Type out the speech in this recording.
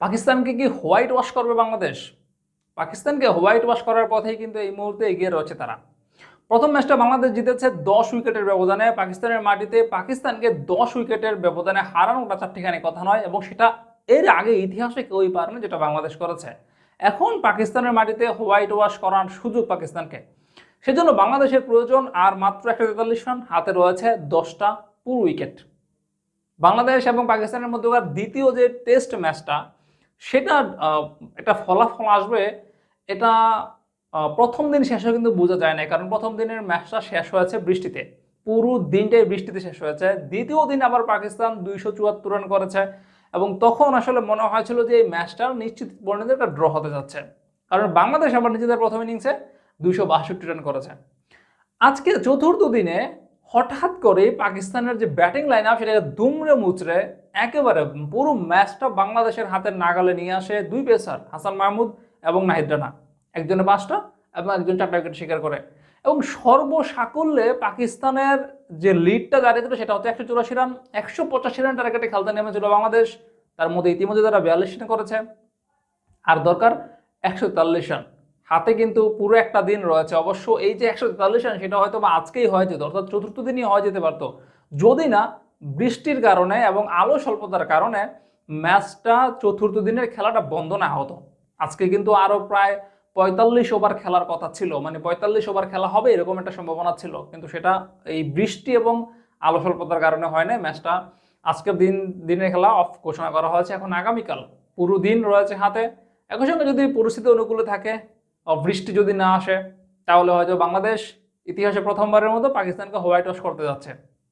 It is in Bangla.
পাকিস্তানকে কি হোয়াইট ওয়াশ করবে বাংলাদেশ? পাকিস্তানকে হোয়াইট ওয়াশ করার পথেই কিন্তু এই মুহূর্তে এগিয়ে রয়েছে তারা। প্রথম ম্যাচটা বাংলাদেশ জিতেছে দশ উইকেটের ব্যবধানে। পাকিস্তানের মাটিতে পাকিস্তানকে দশ উইকেটের ব্যবধানে হারানোটা চারটিখানি কথা নয় এবং সেটা এর আগে ইতিহাসে কেউই পারেনি যেটা বাংলাদেশ করেছে। এখন পাকিস্তানের মাটিতে হোয়াইট ওয়াশ করার সুযোগ পাকিস্তানকে। সেজন্য বাংলাদেশের প্রয়োজন আর মাত্র একটা তেতাল্লিশ রান, হাতে রয়েছে দশটা পুরো উইকেট। বাংলাদেশ এবং পাকিস্তানের মধ্যকার দ্বিতীয় যে টেস্ট ম্যাচটা সেটা একটা ফলাফল আসবে, এটা প্রথম দিন শেষ হয়ে কিন্তু বোঝা যায় না কারণ প্রথম দিনের ম্যাচটা শেষ হয়েছে বৃষ্টিতে। পুরো দিনটাই বৃষ্টিতে শেষ হয়েছে। দ্বিতীয় দিন আবার পাকিস্তান দুইশো চুয়াত্তর রান করেছে। এবং তখন আসলে মনে হয়েছিল যে এই ম্যাচটা নিশ্চিত পরিণতি একটা ড্র হতে যাচ্ছে। কারণ বাংলাদেশ আবার নিজেদের প্রথম ইনিংসে দুইশো বাষট্টি রান করেছে। আজকে চতুর্থ দিনে হঠাৎ করে পাকিস্তানের যে ব্যাটিং লাইন আপ সেটাকে দুমড়ে মুচড়ে একেবারে পুরো ম্যাচটা বাংলাদেশের হাতের নাগালে নিয়ে আসে দুই পেসার, হাসান মাহমুদ এবং নাহিদ রানা। একজনে পাঁচটা এবং একজন চারটা উইকেট শিকার করে। এবং সর্বসাকল্যে পাকিস্তানের যে লিডটা দাঁড়িয়ে ছিল সেটা হচ্ছে একশো চুরাশি রান, একশো পঁচাশি রান টার্গেটে খেলতে নেমেছিল বাংলাদেশ। তার মধ্যে ইতিমধ্যে তারা বিয়াল্লিশ রান করেছে। আর দরকার একশো তেতাল্লিশ রান। হাতে কিন্তু পুরো একটা দিন রয়েছে। অবশ্য এই যে একশো তেতাল্লিশ রান, সেটা হয়তো বা আজকেই হয়ে যেত, অর্থাৎ চতুর্থ দিনই হয়ে যেতে পারতো। যদি না বৃষ্টির কারণে এবং আলো স্বল্পতার কারণে ম্যাচটা চতুর্থ দিনের খেলাটা বন্ধ না হতো। আজকে কিন্তু আরও প্রায় পঁয়তাল্লিশ ওভার খেলার কথা ছিল। মানে পঁয়তাল্লিশ ওভার খেলা হবে এরকম একটা সম্ভাবনা ছিল। কিন্তু সেটা এই বৃষ্টি এবং আলো স্বল্পতার কারণে হয় না ম্যাচটা আজকের দিন, দিনের খেলা অফ ঘোষণা করা হয়েছে। এখন আগামীকাল পুরো দিন রয়েছে হাতে। একই সঙ্গে যদি পরিস্থিতি অনুকূলে থাকে বৃষ্টি যদি না আসে, তাহলে হয়তো বাংলাদেশ ইতিহাসে প্রথমবারের মতো পাকিস্তানকে হোয়াইট ওয়াশ করতে যাচ্ছে।